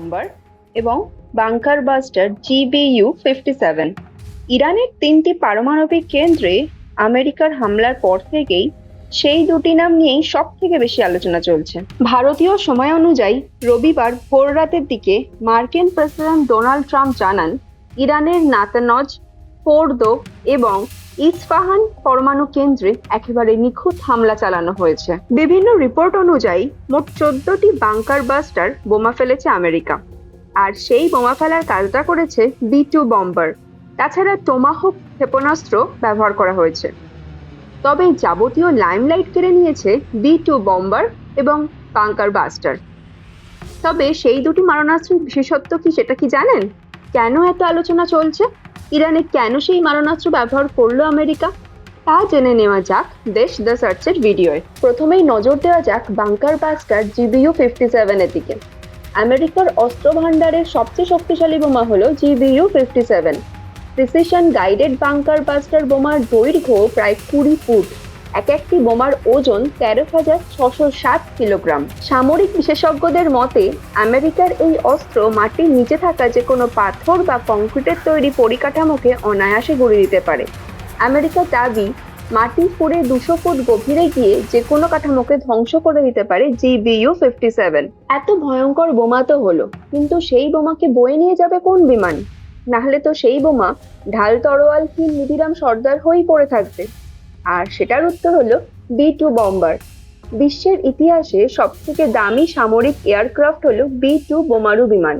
Bomber এবং bunker buster GBU fifty seven ইরানের তিনটি পারমাণবিক কেন্দ্রে আমেরিকার হামলার পর থেকেই সেই দুটি নাম নিয়েই সব থেকে বেশি আলোচনা চলছে। ভারতীয় সময় অনুযায়ী রবিবার ভোর রাতের দিকে মার্কিন প্রেসিডেন্ট ডোনাল্ড ট্রাম্প জানান, ইরানের নাতানজ, ফোর্দো এবং ইস্পাহান পরমাণু কেন্দ্রে একেবারে নিখুঁত হামলা চালানো হয়েছে। বিভিন্ন রিপোর্ট অনুযায়ী, মোট চোদ্দটি বাংকার বাস্টার বোমা ফেলেছে আমেরিকা। আর সেই বোমা ফেলার কাজটা করেছে বি টু বম্বার। তাছাড়া টোমাহোক ক্ষেপণাস্ত্র ব্যবহার করা হয়েছে। তবে যাবতীয় লাইমলাইট কেড়ে নিয়েছে বি টু বম্বার এবং বাংকার বাস্টার। তবে সেই দুটি মারণাস্ত্রের বিশেষত্ব কি সেটা কি জানেন? কেন এত আলোচনা চলছে? ইরানে কেন সেই মারণাস্ত্র ব্যবহার করল আমেরিকা? তা জেনে নেওয়া যাক দেশ দ্য সার্চের ভিডিওয়। প্রথমেই নজর দেওয়া যাক বাংকার বাস্টার জিবিইউ ফিফটি সেভেনের দিকে। আমেরিকার অস্ত্র ভাণ্ডারের সবচেয়ে শক্তিশালী বোমা হলো GBU fifty seven precision guided bunker buster বোমার দৈর্ঘ্য প্রায় কুড়ি ফুট। এক একটি বোমার ওজন তেরো হাজার ছশো সাত কিলোগ্রাম। সামরিক বিশেষজ্ঞদের মতে, আমেরিকার এই অস্ত্র মাটির নিচে থাকা যে কোনো পাথর বা কংক্রিটের তৈরি পরিকাঠামোকে অনায়াসে গুঁড়ে দিতে পারে। আমেরিকার দাবি, মাটি ফুড়ে দুশো ফুট গভীরে গিয়ে যে কোনো কাঠামোকে ধ্বংস করে দিতে পারে জিবিইউ ফিফটি সেভেন। এত ভয়ঙ্কর বোমা তো হলো, কিন্তু সেই বোমাকে বয়ে নিয়ে যাবে কোন বিমান? নাহলে তো সেই বোমা ঢাল তরোয়ালহীন নিধিরাম সর্দার হয়েই পড়ে থাকবে। আর সেটার উত্তর হলো বি টু বম্বার। বিশ্বের ইতিহাসে সবথেকে দামি সামরিক এয়ারক্রাফট হলো বি টু বোমারু বিমান।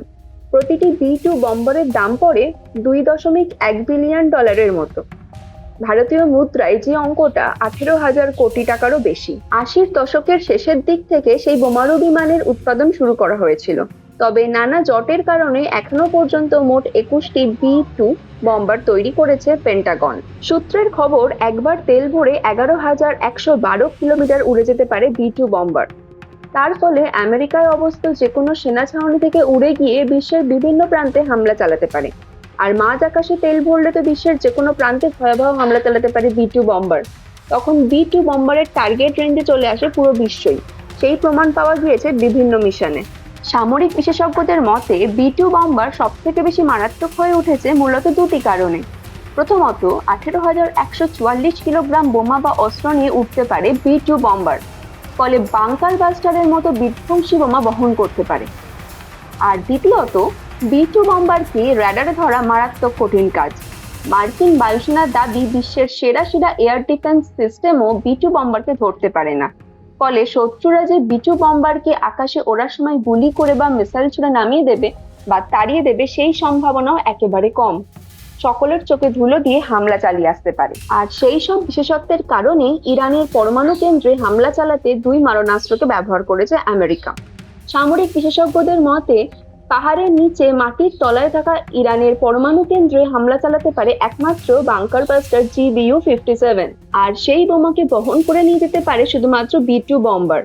প্রতিটি বি টু বম্বারের দাম পড়ে দুই দশমিক এক বিলিয়ন ডলারের মতো। ভারতীয় মুদ্রায় যে অঙ্কটা আঠেরো হাজার কোটি টাকারও বেশি। আশির দশকের শেষের দিক থেকে সেই বোমারু বিমানের উৎপাদন শুরু করা হয়েছিল। তবে নানা জটের কারণে এখনও পর্যন্ত মোট একুশটি বি টু বম্বার তৈরি করেছে পেন্টাগন। সূত্রের খবর, একবার তেল ভরে এগারো হাজার একশো বারো কিলোমিটার উড়ে যেতে পারে বি টু বম্বার। তার ফলে আমেরিকার অবস্থা যে কোনো সেনা ছাউনি থেকে উড়ে গিয়ে বিশ্বের বিভিন্ন প্রান্তে হামলা চালাতে পারে। আর মাঝ আকাশে তেল ভরলে তো বিশ্বের যে কোনো প্রান্তে ভয়াবহ হামলা চালাতে পারে বি টু বম্বার। তখন বি টু বম্বারের টার্গেট রেঞ্জে চলে আসে পুরো বিশ্বই। সেই প্রমাণ পাওয়া গিয়েছে বিভিন্ন মিশনে। সামরিক বিশেষজ্ঞদের মতে বি টু বম্বার সব থেকে বেশি মারাত্মক হয়ে উঠেছে মূলত দুটি কারণে। প্রথমত, আঠেরো হাজার একশো চুয়াল্লিশ কিলোগ্রাম বোমা বা অস্ত্র নিয়ে উঠতে পারে বি টু বম্বার ফলে বাংকার বাস্টারের মতো বিধ্বংসী বোমা বহন করতে পারে। আর দ্বিতীয়ত বি টু বম্বারকে র্যাডারে ধরা মারাত্মক কঠিন কাজ। মার্কিন বায়ুসেনার দাবি, বিশ্বের সেরা সেরা এয়ার ডিফেন্স সিস্টেমও বি টু বম্বারকে ধরতে পারে না। ফলে শত্রুরা যে বিচু বম্বারকে আকাশে ওড়ার সময় গুলি করে বা মিসাইল ছুড়ে নামিয়ে দেবে বা তাড়িয়ে দেবে, সেই সম্ভাবনাও একেবারে কম। সকলের চোখে ধুলো দিয়ে হামলা চালিয়ে আসতে পারে। আর সেই সব বিশেষত্বের কারণে ইরানের পরমাণু কেন্দ্রে হামলা চালাতে দুই মারণাস্ত্রকে ব্যবহার করেছে আমেরিকা। সামরিক বিশেষজ্ঞদের মতে পাহাড়ের নিচে মাটির তলায় থাকা ইরানের পরমাণু কেন্দ্রে হামলা চালাতে পারে একমাত্র bunker buster GBU fifty seven আর সেই বোমাকে বহন করে নিয়ে যেতে পারে শুধুমাত্র বি টু বম্বার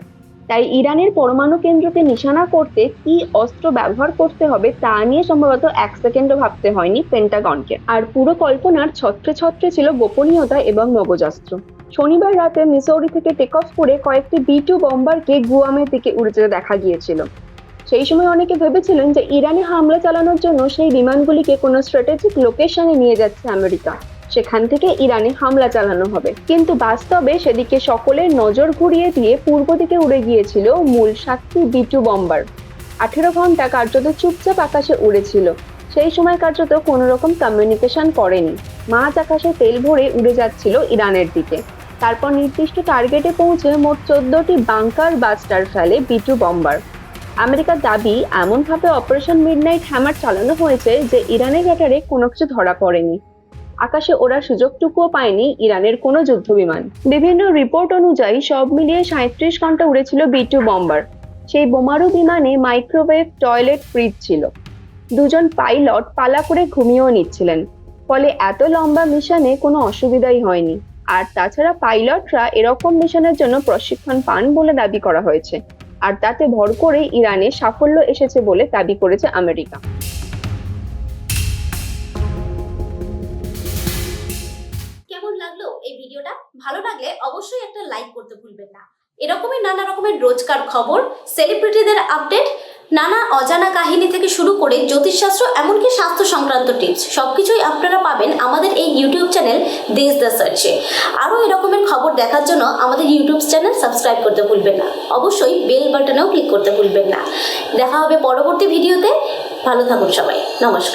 তাই ইরানের পরমাণু কেন্দ্রকে নিশানা করতে কি অস্ত্র ব্যবহার করতে হবে তা নিয়ে সম্ভবত এক সেকেন্ডও ভাবতে হয়নি পেন্টাগনকে আর পুরো কল্পনার ছত্রে ছত্রে ছিল গোপনীয়তা এবং মগজাস্ত্র শনিবার রাতে মিসৌরি থেকে টেক অফ করে কয়েকটি বি টু বম্বারকে গুয়ামের দিকে উড়ে যেতে দেখা গিয়েছিল। সেই সময় অনেকে ভেবেছিলেন যে ইরানে হামলা চালানোর জন্য সেই বিমানগুলিকে কোনো স্ট্র্যাটেজিক লোকেশনে নিয়ে যাচ্ছে আমেরিকা। সেখান থেকে ইরানে হামলা চালানো হবে। কিন্তু বাস্তবে সেদিকে সকলের নজর ঘুরিয়ে দিয়ে পূর্ব দিকে উড়ে গিয়েছিল মূল সাতটি বিটু বম্বার। আঠেরো ঘণ্টা কার্যত চুপচাপ আকাশে উড়েছিল। সেই সময় কার্যত কোনো রকম কমিউনিকেশন করেনি। মাঝ আকাশে তেল ভরে উড়ে যাচ্ছিল ইরানের দিকে। তারপর নির্দিষ্ট টার্গেটে পৌঁছে মোট চোদ্দটি বাংকার বাস্টার ফেলে বিটু বম্বার। আমেরিকার দাবি এমনভাবে অপারেশন মিডনাইট হ্যামার চালানো হয়েছে যে ইরানের র্যাডারে কোনো কিছু ধরা পড়েনি। আকাশে ওড়ার সুযোগটুকুও পায়নি ইরানের কোনো যুদ্ধ বিমান বিভিন্ন রিপোর্ট অনুযায়ী সব মিলিয়ে সাঁত্রিশ ঘণ্টা উড়েছিল বি টু বম্বার। সেই বোমারু বিমানে মাইক্রোওয়েভ টয়লেট ফ্রিজ ছিল। দুজন পাইলট পালা করে ঘুমিয়েও নিচ্ছিলেন। ফলে এত লম্বা মিশনে কোনো অসুবিধাই হয়নি। আর তাছাড়া পাইলটরা এরকম মিশনের জন্য প্রশিক্ষণ পান বলে দাবি করা হয়েছে। আর তাতে ভর করে ইরানে সাফল্য এসেছে বলে দাবি করেছে আমেরিকা। কেমন লাগল এই ভিডিওটা? ভালো লাগলে অবশ্যই একটা লাইক করতে ভুলবেন না। এরকমই নানা রকমের রোজকার খবর সেলিব্রিটিদের আপডেট নানা অজানা কাহিনী থেকে শুরু করে জ্যোতিষশাস্ত্র, এমনকি স্বাস্থ্য সংক্রান্ত টিপস সব কিছুই আপনারা পাবেন আমাদের এই ইউটিউব চ্যানেল দেশ দ্য সার্চে আরও এরকমের খবর দেখার জন্য আমাদের ইউটিউব চ্যানেল সাবস্ক্রাইব করতে ভুলবেন না। অবশ্যই বেল বাটনেও ক্লিক করতে ভুলবেন না। দেখা হবে পরবর্তী ভিডিওতে ভালো থাকুন সবাই। নমস্কার।